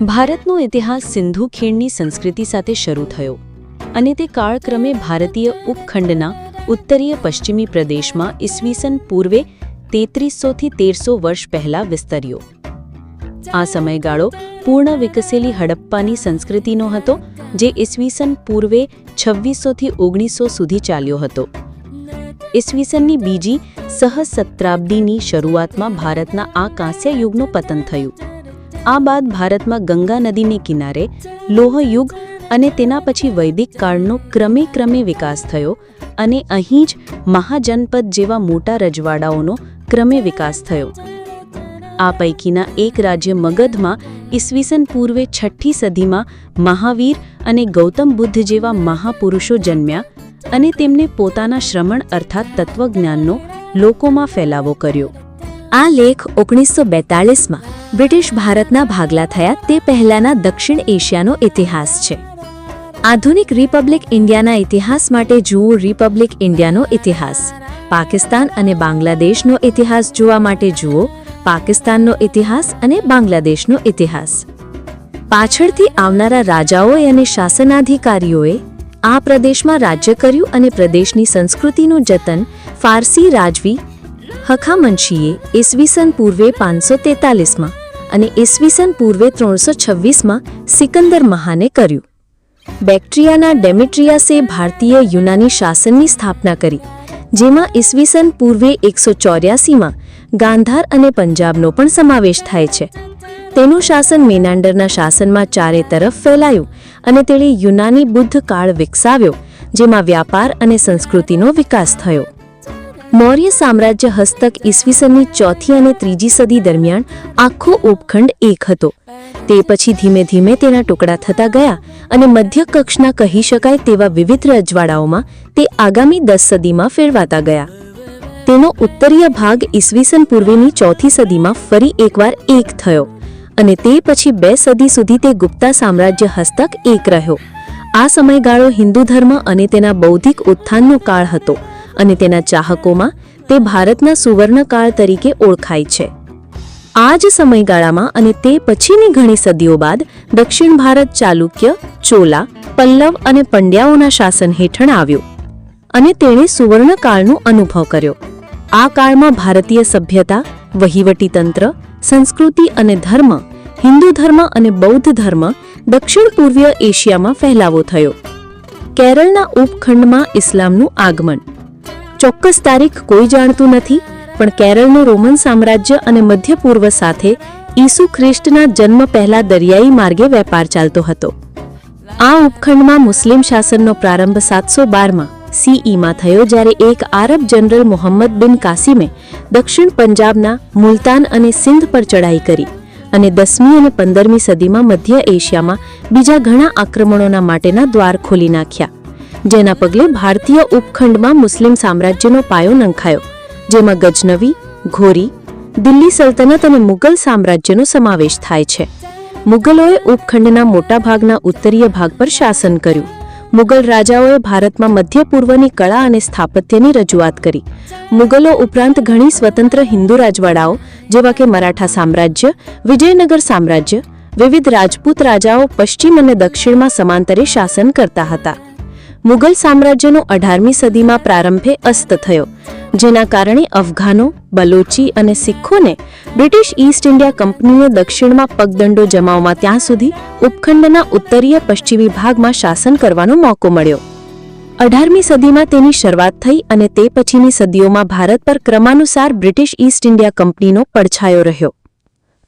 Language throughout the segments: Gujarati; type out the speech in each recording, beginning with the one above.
ભારતનો ઇતિહાસ સિંધુ ખીણની સંસ્કૃતિ સાથે શરૂ થયો અને તે કાળક્રમે ભારતીય ઉપખંડના ઉત્તરીય પશ્ચિમી પ્રદેશમાં ઈસવીસન પૂર્વે તેત્રીસોથી તેરસો વર્ષ પહેલા વિસ્તર્યો. આ સમયગાળો પૂર્ણ વિકસેલી હડપ્પાની સંસ્કૃતિનો હતો, જે ઈસવીસન પૂર્વે છવ્વીસોથી ઓગણીસો સુધી ચાલ્યો હતો. ઈસવીસનની બીજી સહસત્રાબ્દીની શરૂઆતમાં ભારતના આ કાંસ્ય યુગનું પતન થયું. આ બાદ ભારતમાં ગંગા નદીને કિનારે લોહ યુગ અને તેના પછી વૈદિક કાળનો ક્રમે ક્રમે વિકાસ થયો અને અહીં જ મહાજનપદ જેવા મોટા રજવાડાઓનો ક્રમે વિકાસ થયો. આ પૈકીના એક રાજ્ય મગધમાં ઈસવીસન પૂર્વે છઠ્ઠી સદીમાં મહાવીર અને ગૌતમ બુદ્ધ જેવા મહાપુરુષો જન્મ્યા અને તેમને પોતાના શ્રમણ અર્થાત તત્વજ્ઞાનનો લોકોમાં ફેલાવો કર્યો. આ લેખ ઓગણીસો બેતાળીસમાં બ્રિટિશ ભારતના ભાગલા થયા તે પહેલાના દક્ષિણ એશિયાનો ઇતિહાસ છે. આધુનિક રિપબ્લિક ઇન્ડિયાના ઇતિહાસ માટે જુઓ રિપબ્લિક ઇન્ડિયાનો ઇતિહાસ. પાકિસ્તાન અને બાંગ્લાદેશનો ઇતિહાસ જોવા માટે જુઓ, પાકિસ્તાનનો ઇતિહાસ અને બાંગ્લાદેશનો ઇતિહાસ. પાછળથી આવનારા રાજાઓએ અને શાસનાધિકારીઓએ આ પ્રદેશમાં રાજ્ય કર્યું અને પ્રદેશની સંસ્કૃતિનું જતન ફારસી રાજવી હખામંશીએ ઈસવીસન પૂર્વે પાંચસો તેતાલીસમાં અને ઈસવીસન પૂર્વે ત્રણસો છવ્વીસમાં સિકંદર મહાને કર્યું. બેક્ટ્રિયાના ડેમેટ્રિયાસે ભારતીય યુનાની શાસનની સ્થાપના કરી, જેમાં ઈસવીસન પૂર્વે એકસો ચોર્યાસીમાં ગાંધાર અને પંજાબનો પણ સમાવેશ થાય છે. તેનું શાસન મેનાન્ડરના શાસનમાં ચારે તરફ ફેલાયું અને તેણે યુનાની બુદ્ધ કાળ વિકસાવ્યો, જેમાં વ્યાપાર અને સંસ્કૃતિનો વિકાસ થયો. મૌર્ય સામ્રાજ્ય હસ્તક ઈસવીસનની ચોથી અને ત્રીજી સદી દરમિયાન આખો ઉપખંડ એક હતો. તે પછી ધીમે ધીમે તેના ટુકડા થતા ગયા અને મધ્ય કક્ષના કહી શકાય તેવા વિવિધ રજવાડાઓમાં તે આગામી દસ સદીમાં ફેરવાતા ગયા. તેનો ઉત્તરીય ભાગ ઈસવીસન પૂર્વેની ચોથી સદીમાં ફરી એકવાર એક થયો અને તે પછી બે સદી સુધી તે ગુપ્તા સામ્રાજ્ય હસ્તક એક રહ્યો. આ સમયગાળો હિન્દુ ધર્મ અને તેના બૌદ્ધિક ઉત્થાનનો કાળ હતો. અને તેના ચાહકોમાં તે ભારતના સુવર્ણકાળ તરીકે ઓળખાય છે. આ જ સમયગાળામાં અને તે પછીની ઘણી સદીઓ બાદ દક્ષિણ ભારત ચાલુક્ય ચોલા, પલ્લવ અને પંડ્યાઓના શાસન હેઠળ આવ્યું અને તેણે સુવર્ણકાળનો અનુભવ કર્યો. આ કાળમાં ભારતીય સભ્યતા વહીવટીતંત્ર સંસ્કૃતિ અને ધર્મ, હિન્દુ ધર્મ અને બૌદ્ધ ધર્મ, દક્ષિણ પૂર્વીય એશિયામાં ફેલાવો થયો. કેરળના ઉપખંડમાં ઇસ્લામનું આગમન ચોક્કસ તારીખ કોઈ જાણતું નથી, પણ કેરળનું રોમન સામ્રાજ્ય અને મધ્ય પૂર્વ સાથે ઈસુ ખ્રિસ્ટના જન્મ પહેલા દરિયાઈ માર્ગે વેપાર ચાલતો હતો. આ ઉપખંડમાં મુસ્લિમ શાસનનો પ્રારંભ સાતસો બારમાં સીઈમાં થયો, જ્યારે એક આરબ જનરલ મોહમ્મદ બિન કાસિમે દક્ષિણ પંજાબના મુલતાન અને સિંધ પર ચડાઈ કરી અને દસમી અને પંદરમી સદીમાં મધ્ય એશિયામાં બીજા ઘણા આક્રમણોના માટેના દ્વાર ખોલી નાખ્યા. જેના પગલે ભારતીય ઉપખંડમાં મુસ્લિમ સામ્રાજ્યનો પાયો નંખાયો, જેમાં ગજનવી, ઘોરી, દિલ્હી સલ્તનત અને મુગલ સામ્રાજ્યનો સમાવેશ થાય છે. મુગલોએ ઉપખંડના મોટાભાગના ઉત્તરીય ભાગ પર શાસન કર્યું. મુગલ રાજાઓએ ભારતમાં મધ્ય પૂર્વની કળા અને સ્થાપત્યની રજૂઆત કરી. મુગલો ઉપરાંત ઘણી સ્વતંત્ર હિન્દુ રાજવાડાઓ, જેવા કે મરાઠા સામ્રાજ્ય, વિજયનગર સામ્રાજ્ય, વિવિધ રાજપૂત રાજાઓ પશ્ચિમ અને દક્ષિણમાં સમાંતરે શાસન કરતા હતા. મુગલ સામ્રાજ્યનો અઢારમી સદીમાં પ્રારંભે અસ્ત થયો, જેના કારણે અફઘાનો, બલોચી અને સિખોને બ્રિટિશ ઈસ્ટ ઇન્ડિયા કંપનીએ દક્ષિણમાં પગદંડો જમાવવા ત્યાં સુધી ઉપખંડના ઉત્તરીય પશ્ચિમી ભાગમાં શાસન કરવાનો મોકો મળ્યો. અઢારમી સદીમાં તેની શરૂઆત થઈ અને તે પછીની સદીઓમાં ભારત પર ક્રમાનુસાર બ્રિટિશ ઈસ્ટ ઇન્ડિયા કંપનીનો પડછાયો રહ્યો.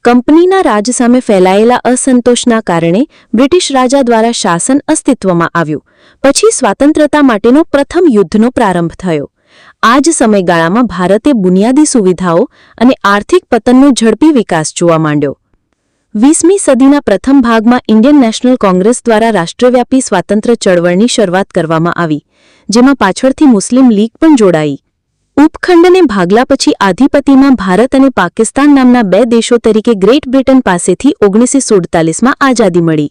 કંપનીના રાજ સામે ફેલાયેલા અસંતોષના કારણે બ્રિટિશ રાજા દ્વારા શાસન અસ્તિત્વમાં આવ્યું. પછી સ્વાતંત્રતા માટેનો પ્રથમ યુદ્ધનો પ્રારંભ થયો. આ જ સમયગાળામાં ભારતે બુનિયાદી સુવિધાઓ અને આર્થિક પતનનો ઝડપી વિકાસ જોવા માંડ્યો. વીસમી સદીના પ્રથમ ભાગમાં ઇન્ડિયન નેશનલ કોંગ્રેસ દ્વારા રાષ્ટ્રવ્યાપી સ્વાતંત્ર્ય ચળવળની શરૂઆત કરવામાં આવી, જેમાં પાછળથી મુસ્લિમ લીગ પણ જોડાઈ. ઉપખંડને ભાગલા પછી આધિપતિમાં ભારત અને પાકિસ્તાન નામના બે દેશો તરીકે ગ્રેટ બ્રિટન પાસેથી ઓગણીસો સુડતાલીસમાં આઝાદી મળી.